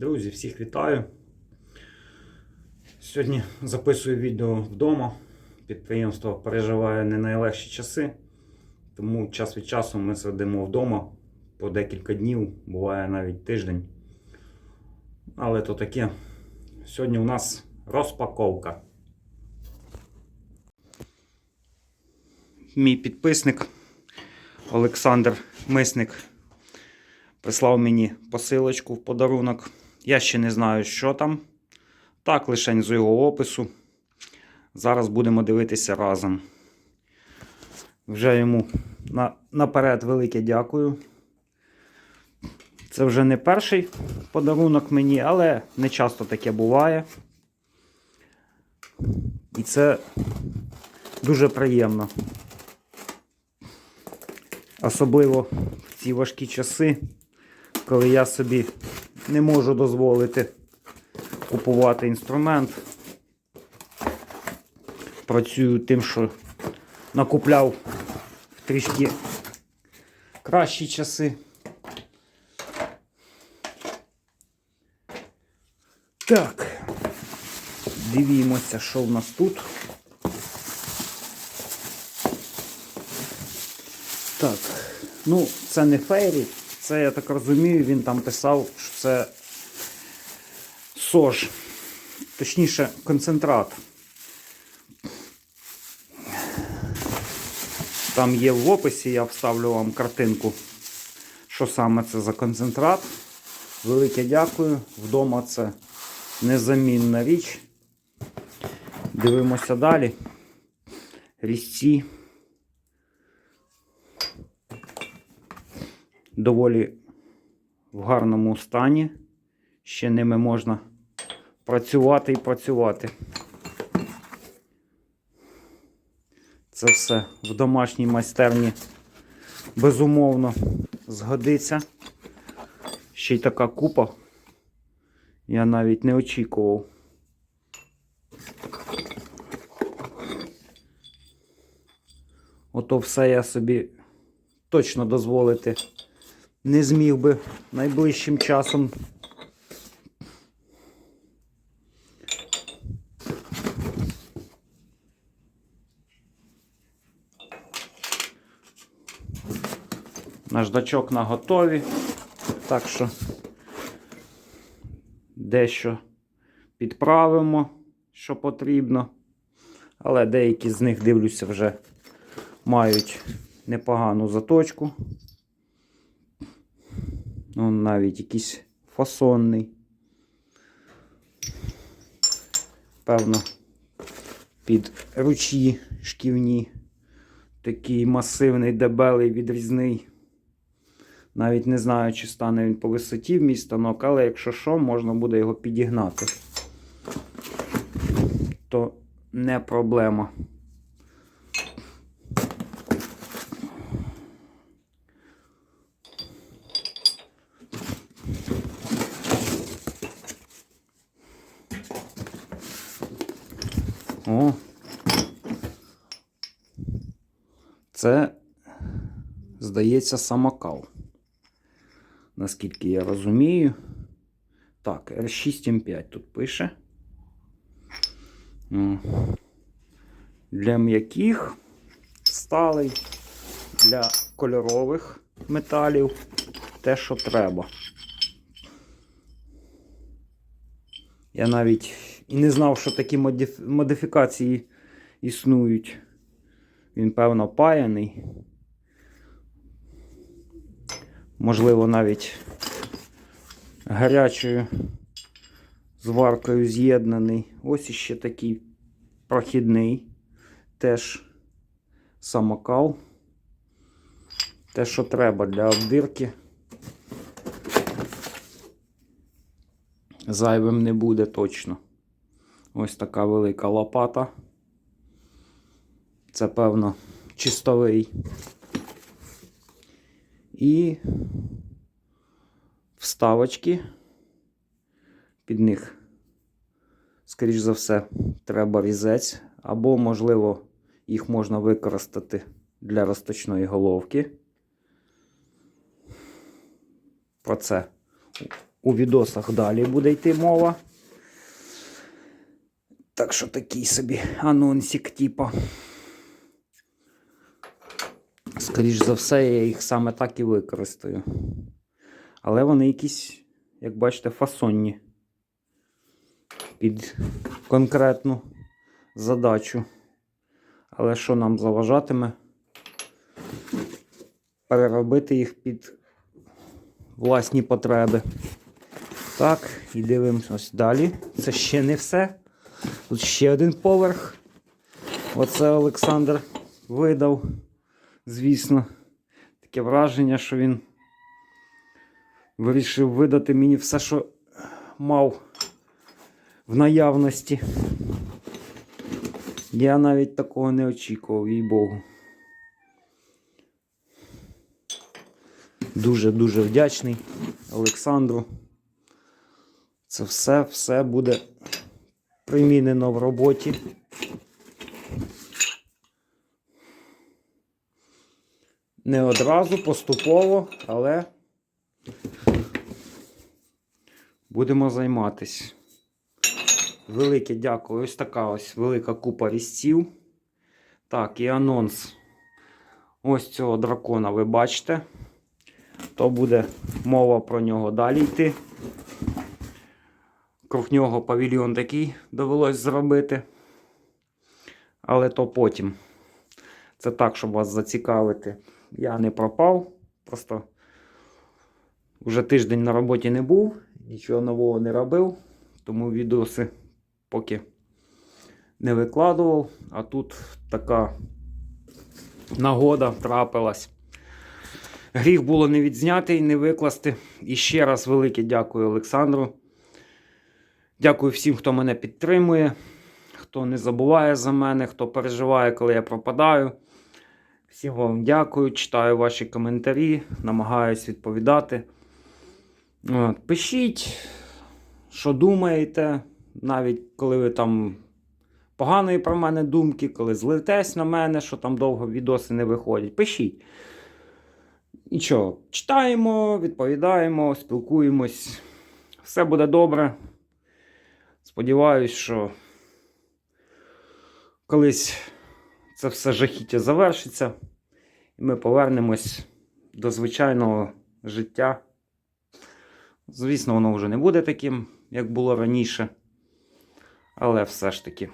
Друзі, всіх вітаю. Сьогодні записую відео вдома. Підприємство переживає не найлегші часи, тому час від часу ми сидимо вдома по декілька днів, буває навіть тиждень. Але то таке. Сьогодні у нас розпаковка. Мій підписник Олександр Мисник прислав мені посилочку в подарунок. Я ще не знаю, що там. Так, лише з його опису. Зараз будемо дивитися разом. Вже йому на, наперед велике дякую. Це вже не перший подарунок мені, але не часто таке буває. І це дуже приємно. Особливо в ці важкі часи, коли я собі не можу дозволити купувати інструмент. Працюю тим, що накупляв в трішки кращі часи. Так, дивімося, що в нас тут. Так, ну, це не фейрі, це, я так розумію, він там писав, що це сож, точніше, концентрат. Там є в описі, я вставлю вам картинку, що саме це за концентрат. Велике дякую. Вдома це незамінна річ. Дивимося далі. Різці. Доволі в гарному стані. Ще ними можна працювати і працювати. Це все в домашній майстерні безумовно згодиться. Ще й така купа. Я навіть не очікував. Ото все я собі точно дозволити не зміг би найближчим часом. Наждачок на готові, так що дещо підправимо, що потрібно. Але деякі з них, дивлюся, вже мають непогану заточку. Ну, навіть якийсь фасонний. Певно, під ручі шківні. Такий масивний, дебелий, відрізний. Навіть не знаю, чи стане він по висоті в мій станок, але якщо що, можна буде його підігнати. То не проблема. О. Це, здається, самокал. Наскільки я розумію. Так, R6M5 тут пише. Для м'яких сталий, для кольорових металів те, що треба. Я навіть і не знав, що такі модиф... модифікації існують. Він, певно, паяний. Можливо, навіть гарячою зваркою з'єднаний. Ось іще такий прохідний. Теж самокал. Те, що треба для обдирки. Зайвим не буде точно. Ось така велика лопата. Це, певно, чистовий. І вставочки. Під них, скоріш за все, треба різець. Або, можливо, їх можна використати для розточної головки. Про це у відосах далі буде йти мова. Так що такий собі анонсик, типа. Скоріш за все, я їх саме так і використаю. Але вони якісь, як бачите, фасонні. Під конкретну задачу. Але що нам заважатиме? Переробити їх під власні потреби. Так, і дивимося ось далі. Це ще не все. Тут ще один поверх. Оце Олександр видав. Звісно, таке враження, що він вирішив видати мені все, що мав в наявності. Я навіть такого не очікував, їй Богу. Дуже-дуже вдячний Олександру. Це все, все буде примінено в роботі. Не одразу, поступово, але будемо займатись. Велике дякую. Ось така ось велика купа різців. Так, і анонс ось цього дракона ви бачите. То буде мова про нього далі йти. Круг нього павільйон такий довелось зробити. Але то потім. Це так, щоб вас зацікавити. Я не пропав. Просто вже тиждень на роботі не був, нічого нового не робив, тому відоси поки не викладував. А тут така нагода трапилась. Гріх було не відзняти і не викласти. І ще раз велике дякую Олександру. Дякую всім, хто мене підтримує, хто не забуває за мене, хто переживає, коли я пропадаю. Всім вам дякую, читаю ваші коментарі, намагаюсь відповідати. От, Пишіть, що думаєте, навіть коли ви там поганої про мене думки, коли злитесь на мене, що там довго відоси не виходять. Пишіть. Нічого, читаємо, відповідаємо, спілкуємось. Все буде добре. Сподіваюсь, що колись це все жахіття завершиться, і ми повернемось до звичайного життя. Звісно, воно вже не буде таким, як було раніше. Але все ж таки.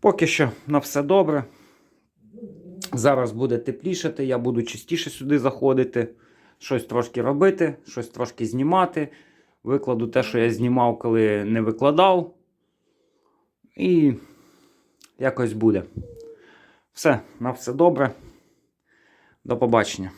Поки що на все добре. Зараз буде теплішати, я буду частіше сюди заходити, щось трошки робити, щось трошки знімати. Викладу те, що я знімав, коли не викладав. І якось буде. Все, на все добре. До побачення.